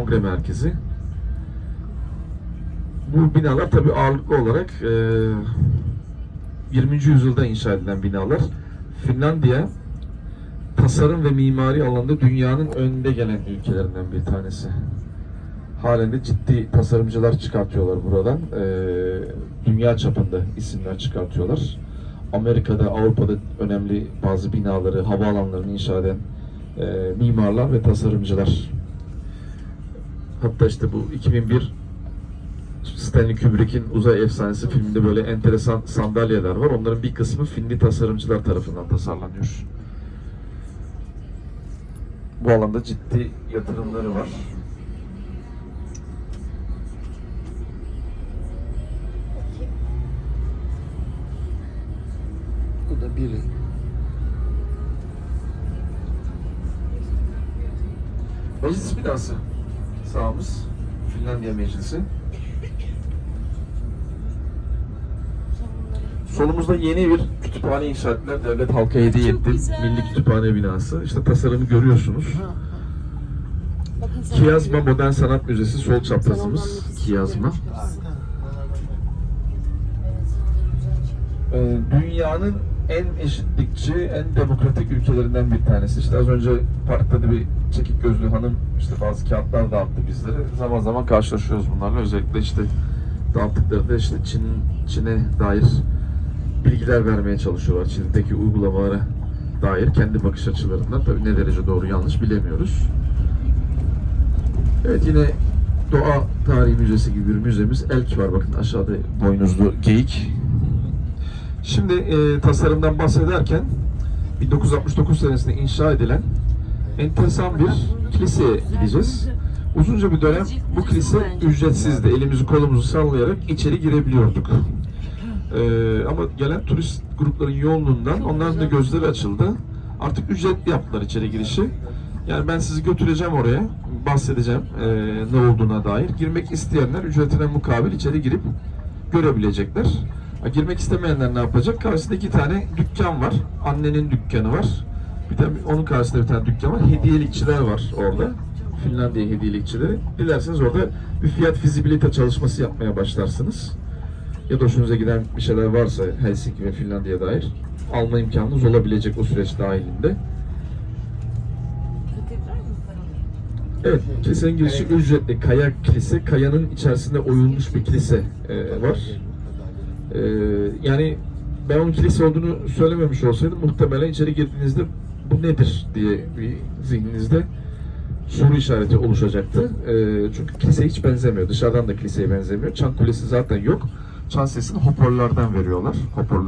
kongre merkezi. Bu binalar tabii ağırlıklı olarak e, 20. yüzyılda inşa edilen binalar. Finlandiya tasarım ve mimari alanda dünyanın önde gelen ülkelerinden bir tanesi. Halen de ciddi tasarımcılar çıkartıyorlar buradan. E, dünya çapında isimler çıkartıyorlar. Amerika'da, Avrupa'da önemli bazı binaları, havaalanlarını inşa eden e, mimarlar ve tasarımcılar. Hatta işte bu 2001 Stanley Kubrick'in Uzay Efsanesi filminde böyle enteresan sandalyeler var. Onların bir kısmı Finli tasarımcılar tarafından tasarlanıyor. Bu alanda ciddi yatırımları var. Bu da biri. Meclis binası sağımız. Finlandiya Meclisi. Solumuzda yeni bir kütüphane inşa ettiler. Devlet halka hediye etti. Milli Kütüphane binası. İşte tasarımı görüyorsunuz. Kiyazma. Modern Sanat Müzesi sol çaprazımız. Kiyazma. Dünyanın en eşitlikçi, en demokratik ülkelerinden bir tanesi. İşte az önce parkta da bir çekik gözlü hanım işte bazı kağıtlar dağıttı bizlere. Zaman zaman karşılaşıyoruz bunlarla. Özellikle işte dağıttıkları da işte Çin, Çin'e dair bilgiler vermeye çalışıyorlar. Çin'deki uygulamalara dair kendi bakış açılarından tabii ne derece doğru yanlış bilemiyoruz. Evet yine Doğa Tarihi Müzesi gibi bir müzemiz. Elk var bakın aşağıda boynuzlu geyik. Şimdi e, tasarımdan bahsederken 1969 senesinde inşa edilen enteresan bir kiliseye gideceğiz. Uzunca bir dönem bu kilise ücretsizdi. Elimizi kolumuzu sallayarak içeri girebiliyorduk. E, ama gelen turist grupların yoğunluğundan onların da gözleri açıldı. Artık ücretli yaptılar içeri girişi. Yani ben sizi götüreceğim oraya, bahsedeceğim e, ne olduğuna dair. Girmek isteyenler ücretine mukabil içeri girip görebilecekler. Girmek istemeyenler ne yapacak? Karşısında iki tane dükkan var. Annenin dükkanı var. Bir de onun karşısında bir tane dükkan var. Hediyelikçiler var orada. Finlandiya hediyelikçileri. Dilerseniz orada bir fiyat fizibilite çalışması yapmaya başlarsınız. Ya da hoşunuza giden bir şeyler varsa Helsinki ve Finlandiya dair alma imkanınız olabilecek o süreç dahilinde. Evet, kilisenin girişi ücretli. Kaya kilise, kayanın içerisinde oyulmuş bir kilise e, var. E, yani ben onun kilise olduğunu söylememiş olsaydım muhtemelen içeri girdiğinizde bu nedir diye bir zihninizde soru işareti oluşacaktı. E, çünkü kilise hiç benzemiyor. Dışarıdan da kiliseye benzemiyor. Çan kulesi zaten yok. Çan sesini hoparlörlerden veriyorlar. Hoparlör